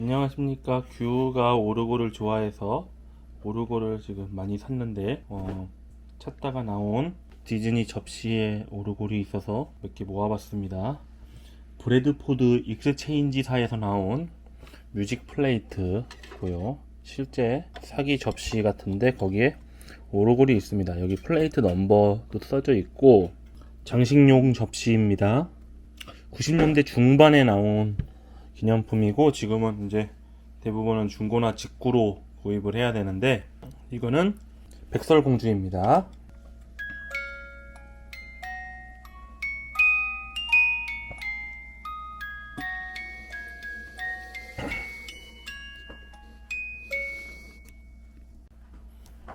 안녕하십니까. 규가 오르고를 좋아해서 오르고를 지금 많이 샀는데 어, 찾다가 나온 디즈니 접시에 오르골이 있어서 몇 개 모아봤습니다. 브래드포드 익스체인지사에서 나온 뮤직 플레이트고요. 실제 사기 접시 같은데 거기에 오르골이 있습니다. 여기 플레이트 넘버도 써져 있고 장식용 접시입니다. 90년대 중반에 나온 기념품이고 지금은 이제 대부분은 중고나 직구로 구입을 해야 되는데 이거는 백설공주입니다.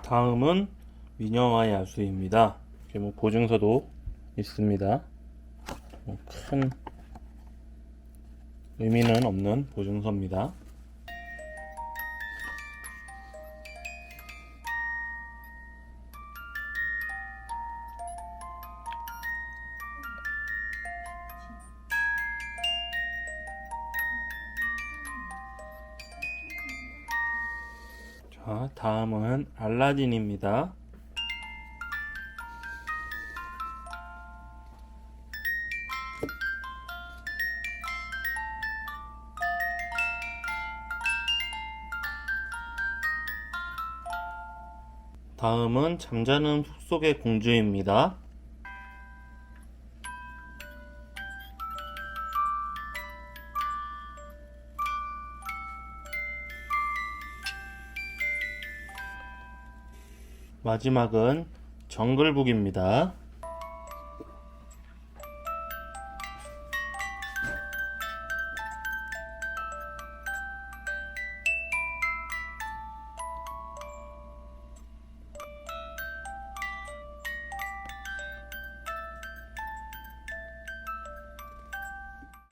다음은 미녀와 야수입니다. 뭐 보증서도 있습니다. 뭐큰 의미는 없는 보증서입니다. 자, 다음은 알라딘입니다. 다음은 잠자는 숲 속의 공주입니다. 마지막은 정글북입니다.